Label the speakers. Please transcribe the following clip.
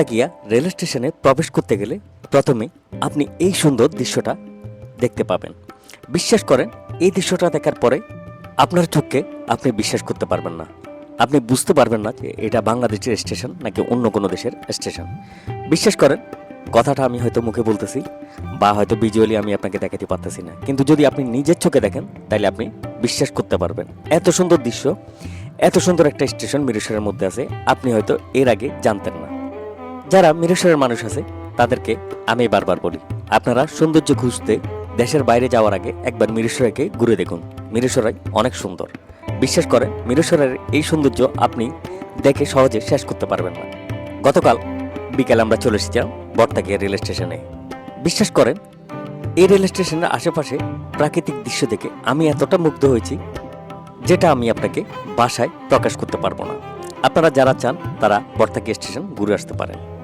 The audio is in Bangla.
Speaker 1: বর্তাকিয়া রেল স্টেশনে প্রবেশ করতে গেলে প্রথমে আপনি এই সুন্দর দৃশ্যটা দেখতে পাবেন। বিশ্বাস করেন, এই দৃশ্যটা দেখার পরে আপনার চোখকে আপনি বিশ্বাস করতে পারবেন না। আপনি বুঝতে পারবেন না যে এটা বাংলাদেশের স্টেশন নাকি অন্য কোনো দেশের স্টেশন। বিশ্বাস করেন, কথাটা আমি হয়তো মুখে বলতেছি বা হয়তো ভিজুয়ালি আমি আপনাকে দেখাতে পারতেছি না। কিন্তু যদি আপনি নিজের চোখে দেখেন, তাহলে আপনি বিশ্বাস করতে পারবেন। এত সুন্দর দৃশ্য, এত সুন্দর একটা স্টেশন মিরেশ্বরের মধ্যে আছে, আপনি হয়তো এর আগে জানতেন না। যারা মিরেশ্বরের মানুষ আছে, তাদেরকে আমি বারবার বলি, আপনারা সৌন্দর্য খুঁজতে দেশের বাইরে যাওয়ার আগে একবার মিরেশ্বরকে ঘুরে দেখুন। মিরেশ্বরাই অনেক সুন্দর। বিশ্বাস করেন মিরেশ্বরের এই সৌন্দর্য আপনি দেখে সহজে শেষ করতে পারবেন না। গতকাল বিকেল আমরা চলে এসেছিলাম বর্তাকিয়া রেল স্টেশনে। বিশ্বাস করেন, এই রেল স্টেশনের আশেপাশে প্রাকৃতিক দৃশ্য দেখে আমি এতটা মুগ্ধ হয়েছি যেটা আমি আপনাকে বাসায় প্রকাশ করতে পারব না। আপনারা যারা চান, তারা বর্তাকিয়া স্টেশন ঘুরে আসতে পারেন।